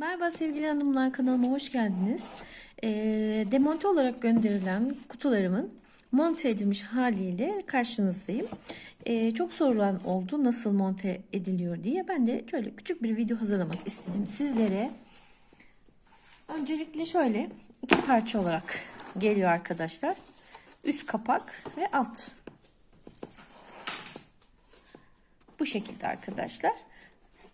Merhaba sevgili hanımlar kanalıma hoş geldiniz. Ee, demonte olarak gönderilen kutularımın monte edilmiş haliyle karşınızdayım. Ee, çok sorulan oldu nasıl monte ediliyor diye. Ben de şöyle küçük bir video hazırlamak istedim sizlere. Öncelikle şöyle iki parça olarak geliyor arkadaşlar. Üst kapak ve alt. Bu şekilde arkadaşlar.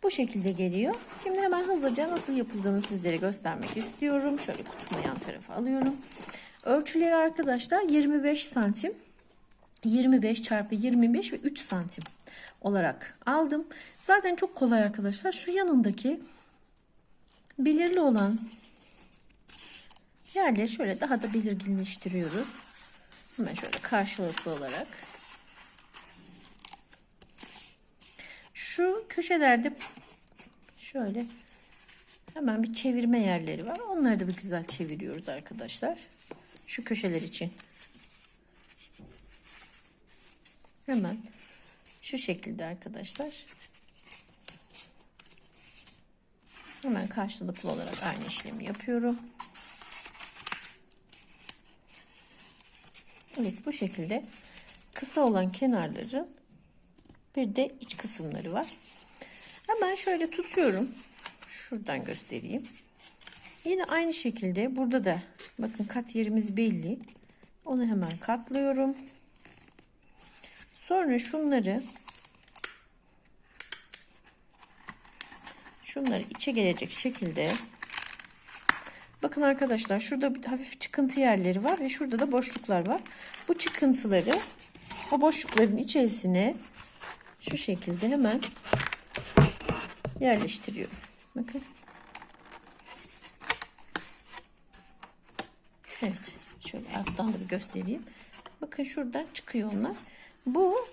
Bu şekilde geliyor. Şimdi hemen hızlıca nasıl yapıldığını sizlere göstermek istiyorum. Şöyle kutumu yan tarafa alıyorum. Ölçüleri arkadaşlar 25 santim. 25 çarpı 25 ve 3 santim olarak aldım. Zaten çok kolay arkadaşlar. Şu yanındaki belirli olan yerleri şöyle daha da belirginleştiriyoruz. Hemen şöyle karşılıklı olarak. Şu köşelerde şöyle hemen bir çevirme yerleri var. Onları da bir güzel çeviriyoruz arkadaşlar. Şu köşeler için. Hemen şu şekilde arkadaşlar. Hemen karşılıklı olarak aynı işlemi yapıyorum. Evet bu şekilde kısa olan kenarları bir de iç kısımları var. Hemen şöyle tutuyorum. Şuradan göstereyim. Yine aynı şekilde burada da bakın kat yerimiz belli. Onu hemen katlıyorum. Sonra şunları şunları içe gelecek şekilde bakın arkadaşlar şurada bir hafif çıkıntı yerleri var ve şurada da boşluklar var. Bu çıkıntıları o boşlukların içerisine şu şekilde hemen yerleştiriyorum. Bakın. Evet. Şöyle alttan da bir göstereyim. Bakın şuradan çıkıyor onlar. Bu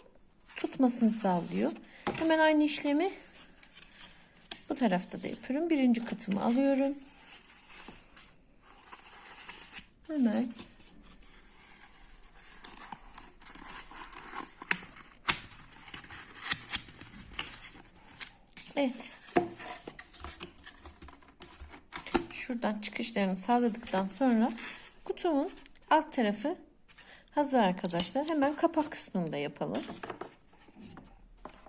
tutmasını sağlıyor. Hemen aynı işlemi bu tarafta da yapıyorum. Birinci katımı alıyorum. Hemen Evet. Şuradan çıkışlarını sağladıktan sonra kutumun alt tarafı hazır arkadaşlar. Hemen kapak kısmını da yapalım.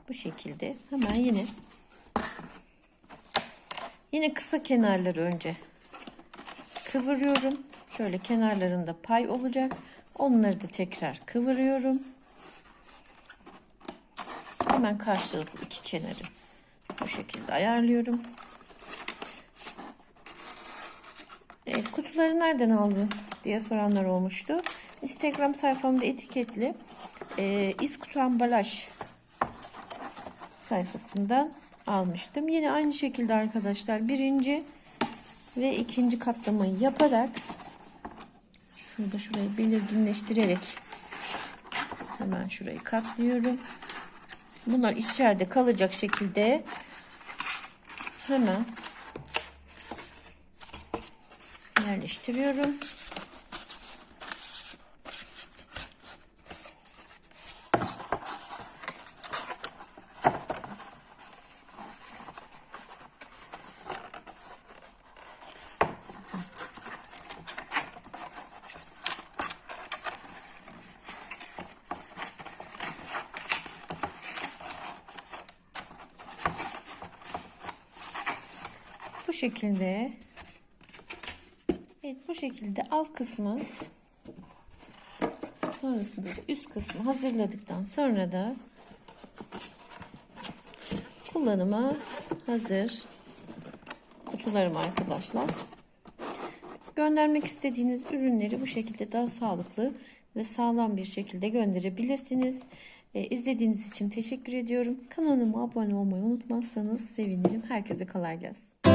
Bu şekilde. Hemen yine yine kısa kenarları önce kıvırıyorum. Şöyle kenarlarında pay olacak. Onları da tekrar kıvırıyorum. Hemen karşılıklı iki kenarı bu şekilde ayarlıyorum. Evet, kutuları nereden aldın diye soranlar olmuştu. Instagram sayfamda etiketli e, İskutu ambalaj sayfasından almıştım. Yine aynı şekilde arkadaşlar birinci ve ikinci katlamayı yaparak şurada şurayı belirginleştirerek hemen şurayı katlıyorum. Bunlar içeride kalacak şekilde hemen yerleştiriyorum. Şekilde Evet bu şekilde alt kısmı sonrasında üst kısmı hazırladıktan sonra da kullanıma hazır kutularım arkadaşlar. Göndermek istediğiniz ürünleri bu şekilde daha sağlıklı ve sağlam bir şekilde gönderebilirsiniz. Ee, izlediğiniz için teşekkür ediyorum. Kanalıma abone olmayı unutmazsanız sevinirim. Herkese kolay gelsin.